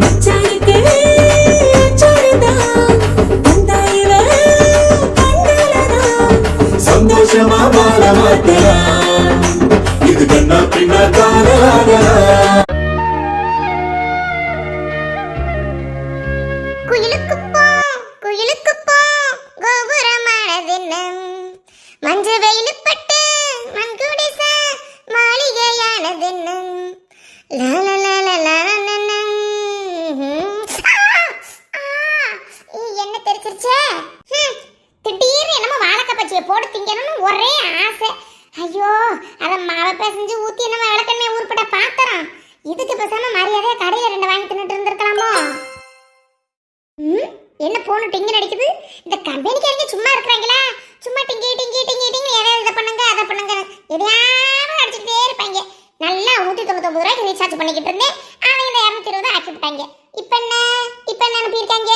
time. என்ன போன டிங்கு நடிக்குது இந்த கம்பெனிக்காரங்க சும்மா இருக்கிறாங்களா? சும்மா டிங்கி டிங்கி டிங்கி டிங்கி எதாவது இதை பண்ணுங்க அதை பண்ணுங்க. எதையாவது அடிச்சுக்கிட்டே இருப்பாங்க. நல்லா நூற்றி தொண்ணூத்தொம்பது ரூபாய்க்கு ரீசார்ஜ் பண்ணிக்கிட்டு இருந்தேன். அவங்க இந்த இரநூத்தி இருபது ஆக்கி விட்டாங்க. இப்போ என்ன? இப்போ என்ன அனுப்பியிருக்காங்க?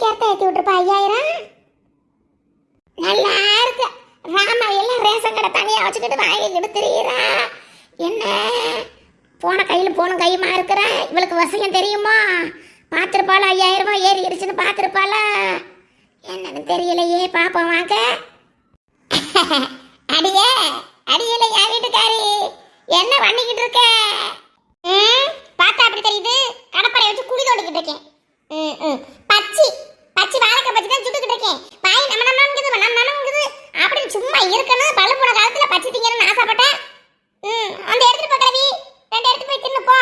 நம்மளுக்கு ஏத்த ஏத்தி விட்டுருப்பா ஐயாயிரம்? நல்லா இருக்கு. ராமா எல்லாம் ரேஷன் கடை தனியாக வச்சுக்கிட்டு வாங்கிக்கிட்டு தெரியுறா என்ன? போன கையில் போன கையுமா இருக்கிறேன் இவளுக்கு வசியம் தெரியுமா? பார்த்துருப்பாளா ஐயாயிரம்? ரூபாய் ஏறி இருச்சுன்னு பார்த்துருப்பாளா? என்னன்னு தெரியலையே பாப்போம் வாங்க. அடியே அடியில் என் வீட்டுக்காரி என்ன பண்ணிக்கிட்டு இருக்க ம், பார்த்தா அப்படி தெரியுது கடப்பரை வச்சு குழி தோண்டிக்கிட்டு இருக்கேன் ம், ம். பச்சி பச்சி வாழைக்காய் பச்சி தான் சுட்டுக்கிட்டு இருக்கேன் வாய் நம்ம நம்மங்குது நம்ம நம்மங்குது அப்படின்னு சும்மா இருக்கணும் பழு போன காலத்துல பச்சி திங்கணும்னு ஆசைப்பட்டேன் ம் அந்த எடுத்துட்டு போ கிளவி ரெண்டு எடுத்து போய் தின்னு போ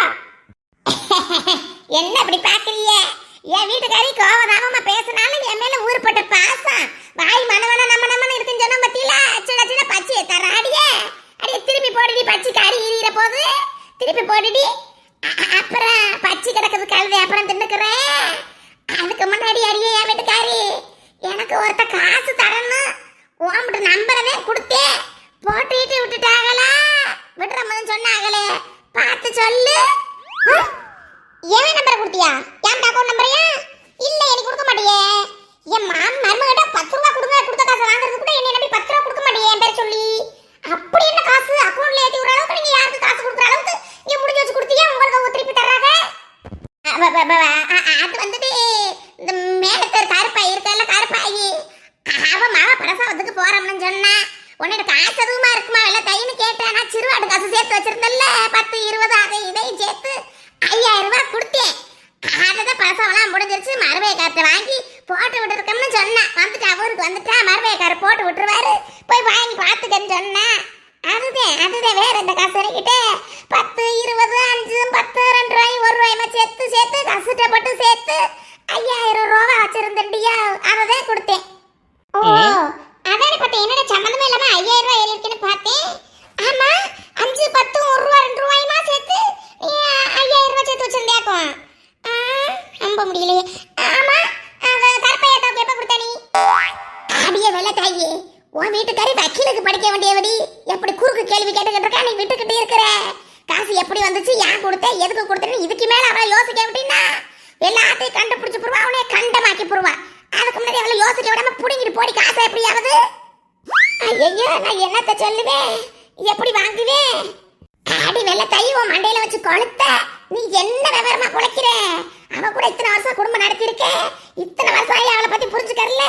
என்ன அப்படி பாக்குறீங்க என் வீட்டுக்காரி கோவதாமமா பேசினாலும் என் மேல ஊருப்பட்ட பாசம் வாய் மனவன நம்ம நம்மன்னு இருக்குன்னு சொன்ன பத்தியில அச்சட அச்சட பச்சையை தர அடியே அடியே திருப்பி போடுடி பச்சை கறி எரியிற போது திருப்பி போடுடி அ- அ- அப்புறம் பச்சை கிடக்குது கழுதை அப்புறம் தின்னுக்கிறேன் அதுக்கு முன்னாடி அடியே என் வீட்டுக்காரி எனக்கு ஒருத்த காசு தரணும் உன்கிட்ட நம்பரவே கொடுத்தேன் போட்டுட்டு விட்டுட்டாங்களா விடுறோம்னு சொன்னாங்களே பார்த்து சொல்லு? எவன் நம்பரை கொடுத்தியா? என் அக்கௌண்ட் நம்பரையா இல்ல எனக்கு கொடுக்க மாட்டியே. என் மாம் மருமகிட்ட பத்து ரூபா கொடுங்க கொடுத்த காசு வாங்குறது கூட என்ன நம்பி பத்து ரூபா கொடுக்க மாட்டியே என் பேர் சொல்லி. அப்படி என்ன காசு? அக்கௌண்ட்ல ஏத்தி விடுற அளவுக்கு நீங்க யாருக்கு காசு கொடுக்குற அளவுக்கு நீங்க முடிஞ்சு வச்சு கொடுத்தீங்க உங்களுக்கு அவங்க திருப்பி தர்றாங்க. அ, அது வந்துட்டு இந்த மேலத்தர் கருப்பாய் இருக்கல கருப்பாயி அவ மக பிரசவத்துக்கு போறோம்னு சொன்னா உன்னோட காசு எதுவுமா இருக்குமா இல்ல தைன்னு கேட்டேன் நான் சிறுவாடு காசு சேர்த்து வச்சிருந்தேன்ல பத்து இருபது அதை இதையும் சேர்த்து ஐயாயிரம் ரூபாய் கொடுத்தேன் அதுதான் பிரசவம்லாம் முடிஞ்சிருச்சு மறுபடிய காரத்தை வாங்கி போட்டு விட்டுருக்கோம்னு சொன்னேன் வந்துட்டா ஊருக்கு வந்துட்டா மறுபடிய காரை போட்டு விட்டுருவாரு போய் வாங்கி பார்த்துக்கன்னு சொன்னேன் அதுதான் அதுதான் வேற இந்த காசு இறக்கிட்டு பத்து இருபது அஞ்சு பத்து ரெண்டு ரூபாய் ஒரு ரூபாயுமா சேர்த்து சேர்த்து கஷ்டப்பட்டு சேர்த்து ஐயாயிரம் ரூபா வச்சிருந்தேன்டியா அதை தான் கொடுத்தேன் ஓ அதானே பார்த்தேன் என்னடா சம்மந்தமே இல்லாம ஐயாயிரம் ரூபாய் ஏறி இருக்குன்னு பார்த்தேன் ஆமா அஞ்சு பத்து ஒரு ரூபா ரெண்டு ரூபாயுமா சேர்த்து நீ ஐயாயிரம் ரூபாய் சேர்த்து வச்சிருந்தியாக்கும் ஆ, நம்ப முடியலையே ஆமா அது கருப்பையாத்தாவுக்கு எப்ப கொடுத்த நீ அடியே வெள்ள உன் வீட்டுக்காரி வக்கீலுக்கு படிக்க வேண்டியவடி எப்படி குறுக்கு கேள்வி கேட்டுக்கிட்டு இருக்கா நீ விட்டுக்கிட்டு இருக்கிற. காசு எப்படி வந்துச்சு ஏன் கொடுத்த எதுக்கு கொடுத்தேன்னு இதுக்கு மேல அவளை யோசிக்க விட்டீங்கன்னா எல்லாத்தையும் கண்டுபிடிச்சு போடுவா அவனே கண்டமாக்கி போடுவா. அதுக்கு முன்னாடி அவளை யோசிக்க விடாம புடிங்கிட்டு போடி காசை எப்படியாவது ஐயோ நான் என்னத்த சொல்லுவேன்? எப்படி வாங்குவேன்? ஆடி வெள்ள தை உன் மண்டையில வச்சு கொளுத்த நீ என்ன விவரமா குலைக்கிற அவ கூட இத்தனை வருஷம் குடும்பம் நடத்திருக்க இத்தனை வருஷம் அவளை பத்தி புரிஞ்சுக்கறல.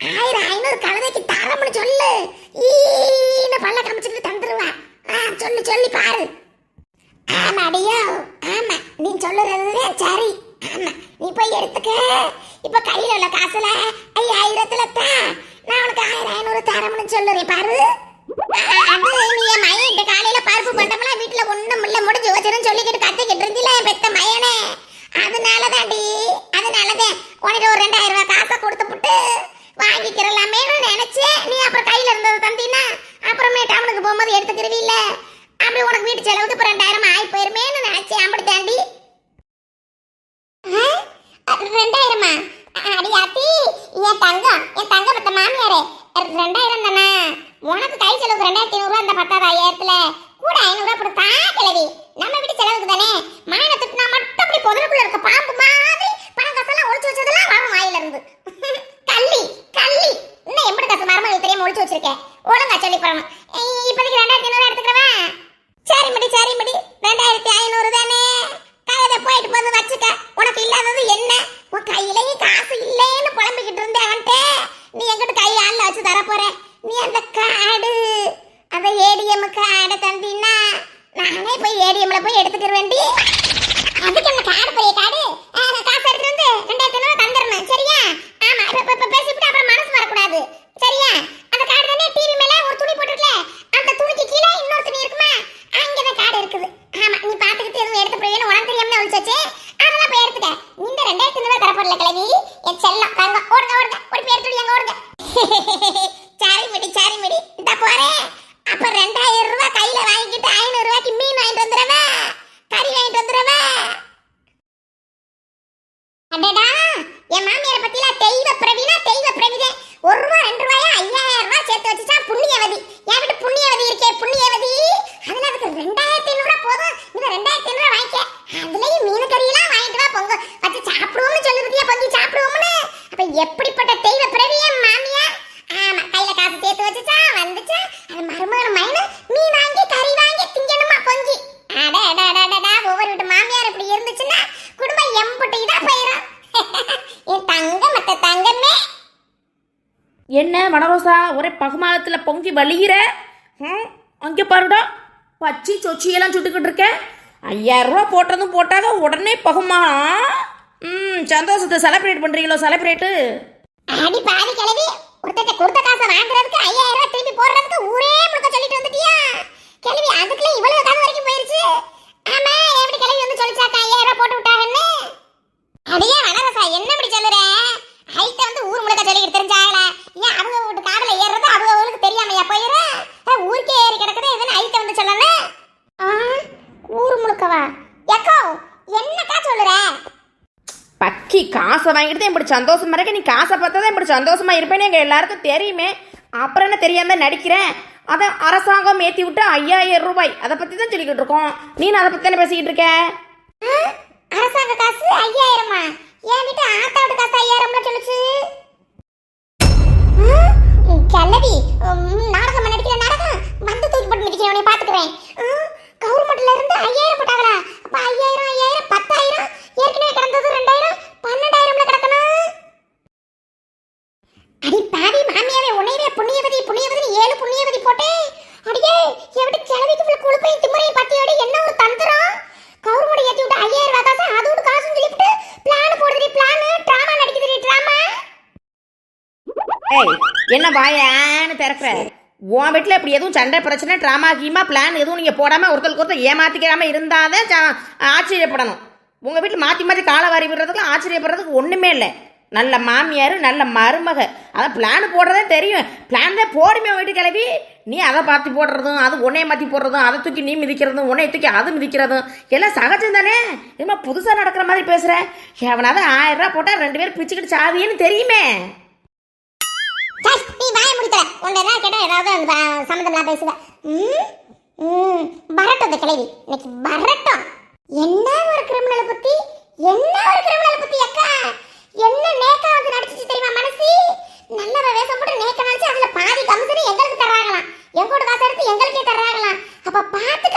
ஆயிரம் ஐநூறு கழுதைக்கு தரம்னு சொல்லு. ஈன்னு பல்ல காமிச்சுட்டு தந்துருவா ஆ சொல்லு சொல்லி பாரு. ஆமா ஆமா நீ சொல்லுறது சரி. ஆமா நீ போய் எடுத்துக்க. இப்ப கையில உள்ள காசுல ஐயாயிரத்துல தான் நான் உனக்கு ஆயிரம் ஐநூறு தரம்னு சொல்லுறேன் பாரு. அ- அது நீ என் மயன் காலையில பருப்பு பண்டமெல்லாம் வீட்டுல ஒண்ணும் இல்ல முடிஞ்சு வச்சிருந்து சொல்லிக்கிட்டு கத்திக்கிட்டு இருந்தில என் பெத்த மயனே. அதனாலதான்டி அதனாலதான் உனக்கு ஒரு ரெண்டாயிரம் ரூபாய் காசை கொடுத்து வாங்கிக்கிறலாமே நினைச்சேன். நீ அப்புறம் கையில இருந்தது தந்தீன்னா அப்புறமே டவுனுக்கு போகும்போது எடுத்துக்கிருவீல்ல அப்படி உனக்கு வீட்டு செலவுக்கு இப்போ ரெண்டாயிரம் ஆகி போயிருமேன்னு நினைச்சேன். அப்படி தாண்டி. என் தங்கம் என் தங்க பத்த மாமியாரே. ரெண்டாயிரம் தானா? உனக்கு கை செலவுக்கு ரெண்டாயிரத்தி ஐநூறுரூவா அந்த பத்தாவது ஐயாயிரத்துல கூட ஐநூறுரூவா போட்டு தா கிளவி நம்ம வீட்டு செலவுக்கு தானே? மான நான் மட்டும் அப்படி புதருக்குள்ள இருக்க பாம்பு மாதிரி பணம் காசெல்லாம் ஒளிச்சு வச்சதெல்லாம் வரும் வாயில இருந்து கள்ளி கள்ளி. இன்னும் எப்படி காசு மரமகள் தெரியாம ஒளிச்சு வச்சிருக்கேன் ஒழுங்கா சொல்லி போறணும் இப்போதைக்கு ரெண்டாயிரத்தி ஐநூறு எடுத்துக்கிறவன் சரி மடி சரி மடி. ரெண்டாயிரத்தி ஐநூறு தானே? கையில போயிட்டு போது வச்சுக்க. உனக்கு இல்லாதது என்ன? உன் கையிலேயே காசு இல்லைன்னு புலம்பிக்கிட்டு இருந்தேன் அவன்கிட்ட. நீ எங்கிட்ட கை ஆள்ல வச்சு தர போற நீ அந்த காடு அந்த ஏடிஎம் காடை தந்தீங்கன்னா நானே போய் ஏடிஎம்ல போய் எடுத்துக்கிற வேண்டி அதுக்கு என்ன பெரிய கார்டு காசு எடுத்துட்டு வந்து ரெண்டாயிரத்தி ஐநூறு தந்துடணும் சரியா ஆமா இப்ப இப்ப- இப்ப பேசிவிட்டு அப்புறம் மனசு வரக்கூடாது சரியா அந்த கார்டு தானே டிவி மேல ஒரு துணி போட்டுருக்கல அந்த துணிக்கு கீழே இன்னொரு துணி இருக்குமா அங்கதான் கார்டு இருக்குது ஆமா நீ பாத்துக்கிட்டு எதுவும் எடுத்து போய் உனக்கு தெரியாம ஒழிச்சு வச்சு அதெல்லாம் போய் எடுத்துக்க இந்த ரெண்டாயிரத்தி ஐநூறு தரப்படல கிளவி என் செல்லம் தங்க ஓடுங்க ஓடுங்க ஒரு பேர் துணி அங்க ஓடுங்க சாரி மிடி சாரி மிடி இந்த போறேன் அப்ப ரெண்டாயிரம் ரூபாய் கையில வாங்கிக்கிட்டு ஐநூறு ரூபாய்க்கு மீன் வாங்கிட்டு வந்துடுறவா கறி வாங்கிட்டு வந்துடுறவா அடடா என் மாமியாரை பத்திலாம் தெய்வ பிரவினா தெய்வ பிரவிதே ஒரு ரூபா ரெண்டு ரூபாயா ஐயாயிரம் ரூபாய் சேர்த்து வச்சுச்சா புண்ணியவதி என் வீட்டு புண்ணியவதி இருக்கே புண்ணியவதி அதுல அதுக்கு ரெண்டாயிரத்தி ஐநூறு போதும் இந்த ரெண்டாயிரத்தி ஐநூறு வாங்கிக்க அதுலயும் மீன் கறியெல்லாம் வாங்கிட்டு வா பொங்க வச்சு சாப்பிடுவோம்னு சொல்லி பத்தியா பொங்கி சாப்பிடுவோம்னு அப்ப எப்படிப்பட்ட தெய்வ பிரவி மாமியா? மாமியார் ஆமா கையில காசு சேர்த்து வச்சுச்சா வந்துச்சா? அது மருமகன் மைனு மீன் வாங்கி கறி வாங்கி திங்கணுமா பொங்கி? அடா அடா அட அடடா ஒவ்வொரு வீட்டு மாமியார் இப்படி இருந்துச்சுன்னா குடும்பம் எம்புட்டு இதா போயிடும் என் தங்கம் மத்த தங்கமே. என்ன மனரோசா ஒரே பகுமானத்தில் பொங்கி வலிகிற அங்கே பாருடா பச்சி சொச்சியெல்லாம் சுட்டுக்கிட்டு இருக்கேன் ஐயாயிரம் ரூபா போட்டதும் போட்டாக உடனே பகுமானம் ம் சந்தோஷத்தை செலிப்ரேட் பண்ணுறீங்களோ செலிப்ரேட்டு அடி பாவி கிளவி ஒருத்தட்ட கொடுத்த காசை வாங்குறதுக்கு ஐயாயிரம் ரூபாய் திரும்பி போடுறதுக்கு ஊரே முழுக்க சொல்லிட்டு வந்துட்டியா? கிளவி அதுக்குள்ள இவ்வளவு காசு வரைக்கும் போயிருச்சு. ஆமா எப்படி கிளவி வந்து சொல்லிச்சாக்கா ஐயாயிரம் ரூபாய் போட்டு விட்டாங்கன்னு? அடியே வனரசா என்ன இப்படி சொல்லுற ஹைட்ட வந்து ஊர் முழுக்க சொல்லிக்கிட்டு தெரிஞ்சாங்களா ஏன் அவங்க வீட்டு காடுல ஏறுறது அவங்க அவங்களுக்கு தெரியாமையா போயிரும் அஹ், ஊருக்கே ஏறி கிடக்குது எதுன்னு ஹைட்ட வந்து சொல்லணும் ஆ, ஊர் முழுக்கவா எக்கோ என்னக்கா சொல்லுற பக்கி காசை வாங்கிட்டு தான் இப்படி சந்தோஷமா இருக்க? நீ காசை பார்த்தா தான் இப்படி சந்தோஷமா இருப்பேன்னு எங்கள் எல்லாருக்கும் தெரியுமே. அப்புறம் என்ன தெரியாம நடிக்கிறேன்? அதை அரசாங்கம் ஏற்றி விட்டு ஐயாயிரம் ரூபாய். அதை பற்றி தான் சொல்லிக்கிட்டு இருக்கோம். நீ அதை பற்றி தானே பேசிக்கிட்டு இருக்க? அரசாங்க காசு ஐயாயிரமா? என் வீட்டு ஆத்தாவோட காசு ஐயாயிரம்ல சொல்லுச்சு. ம், கிளவி நாடகம் நடிக்கிற நாடகம். வந்து தூக்கி போட்டு நடிக்கிறேன் உன்னை கவர்மெண்ட்ல இருந்து ஐயாயிரம் போட்டாங்களா? அப்ப ஐயாயிரம் ஐயாயிரம் பத்தாயிரம் ஏற்கனவே கிடந்தது ரெண்டாயிரம் பன்னெண்டாயிரம்ல கிடக்கணும் அடி பாவி மாமியாவே உன்னையவே புண்ணியவதி புண்ணியவதி ஏழு புண்ணியவதி போட்டே. அடியே எப்படி கிளவிக்கு உள்ள குழுப்பையும் திமுறையும் பத்தியோட என்ன ஒரு தந்திரம்? கவர்மெண்ட் ஏற்றி விட்டு ஐயாயிரம் ரூபாய் காசு அதோட காசு சொல்லிவிட்டு பிளான் போடுதுடி பிளான் டிராமா நடிக்குதுடி டிராமா ஏய் என்ன வாயான்னு திறக்கிற? உன் வீட்டில் இப்படி எதுவும் சண்டை பிரச்சனை ட்ராமா கீமா பிளான் எதுவும் நீங்கள் போடாமல் ஒருத்தருக்கு ஒருத்தர் ஏமாற்றிக்கிறாமல் இருந்தால் தான் ஆச்சரியப்படணும். உங்கள் வீட்டில் மாற்றி மாற்றி காலை வாரி விடுறதுக்கு ஆச்சரியப்படுறதுக்கு ஒன்றுமே இல்லை. நல்ல மாமியார் நல்ல மருமக. அதான் பிளான் போடுறதே தெரியும். பிளான் தான் போடுமே வீட்டு கிளவி நீ அதை பார்த்து போடுறதும் அது உன்னைய மாற்றி போடுறதும் அதை தூக்கி நீ மிதிக்கிறதும் உன்னைய தூக்கி அது மிதிக்கிறதும் எல்லாம் சகஜம் தானே? என்னமா புதுசாக நடக்கிற மாதிரி பேசுகிற எவனாவது ஆயிரம் ரூபா போட்டால் ரெண்டு பேரும் பிச்சுக்கிட்டு சாவியன்னு தெரியுமே. நீ வாய முடித்தல உன்னை ஏதாவது கேட்டால் ஏதாவது அந்த சம்மந்தம்லாம் பேசுவ. ம்? ம். வரட்டும் இந்த கிழவி. இன்னைக்கு வரட்டும். என்ன ஒரு கிரிமினலை பற்றி என்ன ஒரு கிரிமினலை பற்றி அக்கா? என்ன நேக்கா வந்து நடிச்சிச்சு தெரியுமா மனசி? நல்லவ வேஷம் போட்டு நேக்க நடிச்சு அதில் பாதி கமிஷன் எங்களுக்கு தர்றாங்களாம். எங்கோட காசு எடுத்து எங்களுக்கே தர்றாங்களாம். அப்போ பார்த்துக்க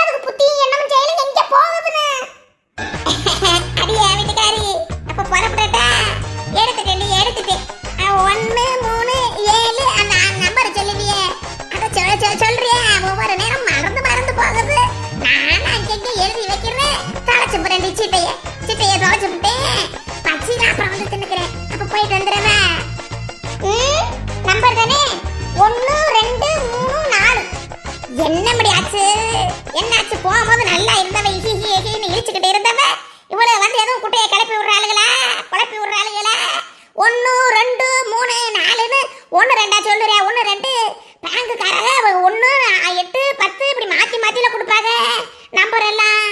போறலாம்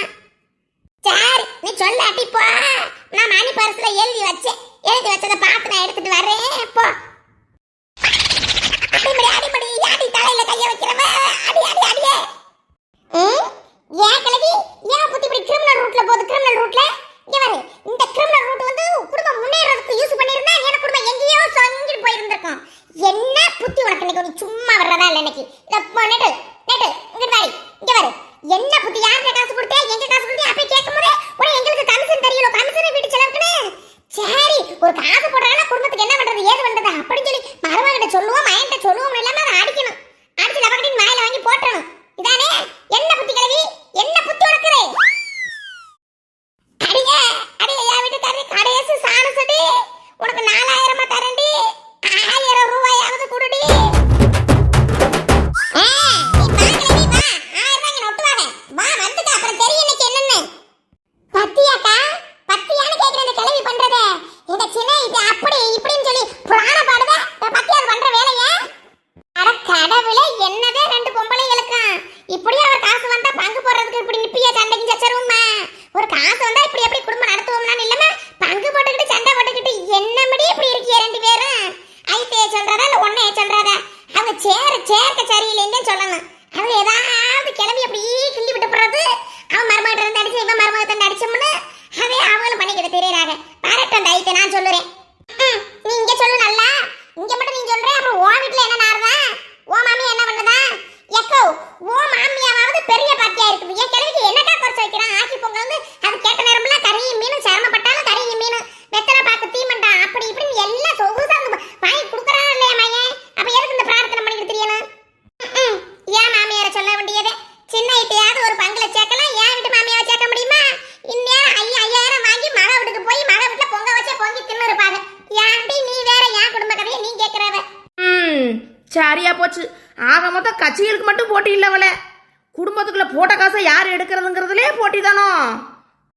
சார் நீ சொல்லாட்டி போ. நான் மணி பர்ஸ்ல எழுதி வச்சேன். எழுதி வச்சத பார்த்து நான் எடுத்துட்டு வரேன். போ. அடிமடி அடிமடி யாடி தலையில கைய வைக்கிறவ. அடி அடி அடியே. ஏன் கிழவி? ஏன் புத்தி இப்படி கிரிமினல் ரூட்ல போகுது? கிரிமினல் ரூட்ல இங்க பாரு இந்த கிரிமினல் ரூட் வந்து குடும்பம் முன்னேறதுக்கு யூஸ் பண்ணிருந்தா என் குடும்பம் எங்கேயோ சொங்கிட்டு போயிருந்திருக்கும். என்ன புத்தி உனக்கு இன்னைக்கு? சும்மா வர்றதா இல்லை இன்னைக்கு? இதை பண்ணிட்டு போச்சு. ஆக மொத்தம் கட்சிகளுக்கு மட்டும் போட்டி இல்லவளே குடும்பத்துக்குள்ளே போட்ட காசை யார் எடுக்கிறதுங்கிறதுலே போட்டி தானோ?